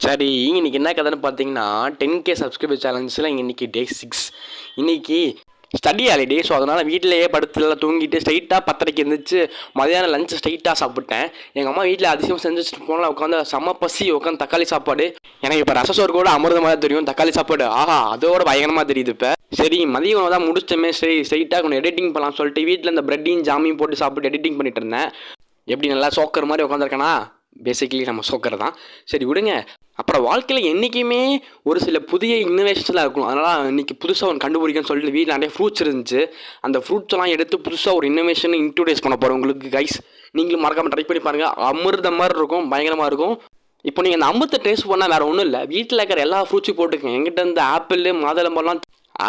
சரி இன்னைக்கு என்ன கதைன்னு பார்த்தீங்கன்னா டென் கே சப்ஸ்கிரைபர் சேலஞ்சில் இன்னைக்கு டே சிக்ஸ் இன்னைக்கு ஸ்டடி ஹாலிடே ஸோ அதனால் வீட்டிலேயே படுத்துல தூங்கிட்டு ஸ்ட்ரைட்டாக பத்தரைக்கு இருந்துச்சு மதியானம் லஞ்ச் ஸ்ட்ரைட்டாக சாப்பிட்டேன். எங்கள் அம்மா வீட்டில் அதிசயம் செஞ்சு வச்சுட்டு போனால் உட்காந்து செம்ம பசி உட்காந்து தக்காளி சாப்பாடு. எனக்கு இப்போ ரசசோறு கூட அமிர்தமாக தான் தெரியும் தக்காளி சாப்பாடு. ஆஹா அதோட பயங்கரமாக தெரியுது இப்போ. சரி மதிய உணவு தான் முடிச்சமே சரி ஸ்ட்ரைட்டாக கொஞ்சம் எடிட்டிங் பண்ணலாம் சொல்லிட்டு வீட்டில் இந்த ப்ரெட்டையும் ஜாமியும் போட்டு சாப்பிட்டு எடிட்டிங் பண்ணிட்டு இருந்தேன். எப்படி நல்லா சோக்கர் மாதிரி உட்காந்துருக்கேனா? பேசிக்கலி நம்ம சோக்கர் தான். சரி விடுங்க. அப்புறம் வாழ்க்கையில் என்றைக்குமே ஒரு சில புதிய இன்னோவேஷன்ஸ்லாம் இருக்கும். அதனால் இன்றைக்கி புதுசாக ஒன்று கண்டுபிடிக்கன்னு சொல்லிட்டு வீட்டில் நிறைய ஃப்ரூட்ஸ் இருந்துச்சு. அந்த ஃப்ரூட்ஸ் எல்லாம் எடுத்து புதுசாக ஒரு இன்னோவேஷன் இன்ட்ரோடியூஸ் பண்ண போகிறோம் உங்களுக்கு கைஸ் நீங்களும் மறக்காமல் ட்ரை பண்ணி பாருங்கள் அமிர்த மாதிரி இருக்கும் பயங்கரமாக இருக்கும். இப்போ நீங்கள் அந்த அம்பத்தை டேஸ்ட் பண்ணால் வேறு ஒன்றும் இல்லை. வீட்டில் இருக்கிற எல்லா ஃப்ரூட்ஸும் போட்டுக்கங்க. எங்கிட்ட இருந்து ஆப்பிள் மாதுளம்பழம்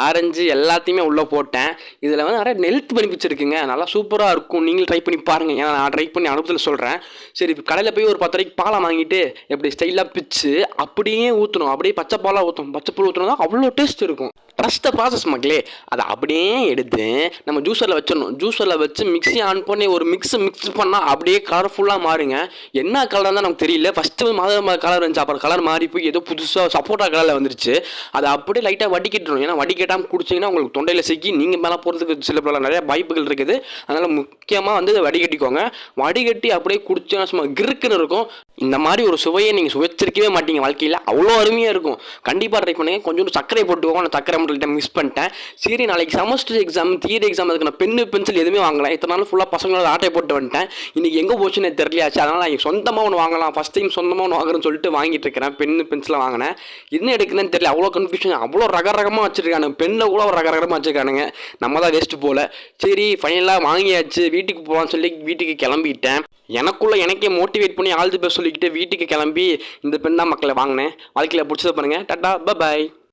ஆரஞ்சு எல்லாத்தையுமே உள்ளே போட்டேன். இதில் வந்து நிறைய ஹெல்த் பெனிஃபிட்ஸ் இருக்குங்க. நல்லா சூப்பராக இருக்கும். நீங்களும் ட்ரை பண்ணி பாருங்கள் ஏன்னா நான் ட்ரை பண்ணி அனுபவத்தில் சொல்கிறேன் சரி இப்போ கடையில் போய் ஒரு பத்து ரூபாய்க்கு பாலை வாங்கிட்டு எப்படி ஸ்டைலாக பிச்சு அப்படியே ஊற்றணும் அப்படியே பச்சை பாலாக ஊற்றணும் பச்சை பால் ஊற்றணும் அவ்வளோ டேஸ்ட் இருக்கும். ட்ரஸ்ட் ப்ராசஸ் மக்களே. அதை அப்படியே எடுத்து நம்ம ஜூஸரில் வச்சிடணும். ஜூஸரில் வச்சு மிக்ஸி ஆன் பண்ணி ஒரு மிக்ஸ் மிக்ஸ் பண்ணால் அப்படியே கலர்ஃபுல்லாக மாறுங்க. என்ன கலர் தான் நமக்கு தெரியல. ஃபஸ்ட்டு மாதிரி கலர் இருந்துச்சு. அப்புறம் கலர் மாறி போய் ஏதோ புதுசாக சப்போட்டா கலரில் வந்துருச்சு. அதை அப்படியே லைட்டாக வடிகட்டணும் ஏன்னா வடிக்கட்டாமல் குடிச்சிங்கன்னா உங்களுக்கு தொண்டையில் சிக்கி நீங்கள் மேலே போகிறதுக்கு சில பல நிறைய வாய்ப்புகள் இருக்குது. அதனால் முக்கியமாக வந்து இதை வடிகட்டிக்கோங்க. வடிகட்டி அப்படியே குடிச்சோன்னா சும்மா கிறுக்குன்னு இருக்கும். இந்த மாதிரி ஒரு சுவையை நீங்கள் சுவைச்சிருக்கவே மாட்டீங்க. வாழ்க்கையில் அவ்வளோ அருமையாக இருக்கும். கண்டிப்பாக ட்ரை பண்ணுங்கள் கொஞ்சம் சர்க்கரை போட்டுக்கோங்க. நான் சர்க்கரை மட்டும் மிஸ் பண்ணிட்டேன். சரி நாளைக்கு செமஸ்டர் எக்ஸாம் தியரி எக்ஸாம் அதுக்கு நான் பென்னு பென்சில் எதுவுமே வாங்கலாம் இத்தனை நாள் ஃபுல்லாக பசங்களோட ஆட்டை போட்டு வந்துட்டேன். இன்னைக்கு எங்கே போச்சுன்னு தெரியலையாச்சு. அதனால் நான் சொந்தமாக ஒன்று வாங்கலாம். ஃபஸ்ட் டைம் சொந்தமாக ஒன்று வாங்குறேன்னு சொல்லிட்டு வாங்கிட்டு இருக்கிறேன். பென் பென்சிலாக வாங்கினேன். என்ன எடுக்குதுன்னு தெரியல. அவ்வளோ கன்ஃபியூஷன் அவ்வளோ ரக ரகமாக வச்சிருக்கானுங்க பெண்ணில் கூட ரக ரகமாக வச்சிருக்கானுங்க. நம்ம தான் வேஸ்ட்டு போகல சரி ஃபைனலாக வாங்கியாச்சு. வீட்டுக்கு போகலான்னு சொல்லி வீட்டுக்கு கிளம்பிட்டேன். எனக்குள்ள எனக்கே மோட்டிவேட் பண்ணி ஆழ்த்து பேர் சொல்லிக்கிட்டு வீட்டுக்கு கிளம்பி இந்த பெண் தான் மக்களை வாங்கினேன். வாழ்க்கையில் பிடிச்சதை பண்ணுங்கள் டாட்டா பாய்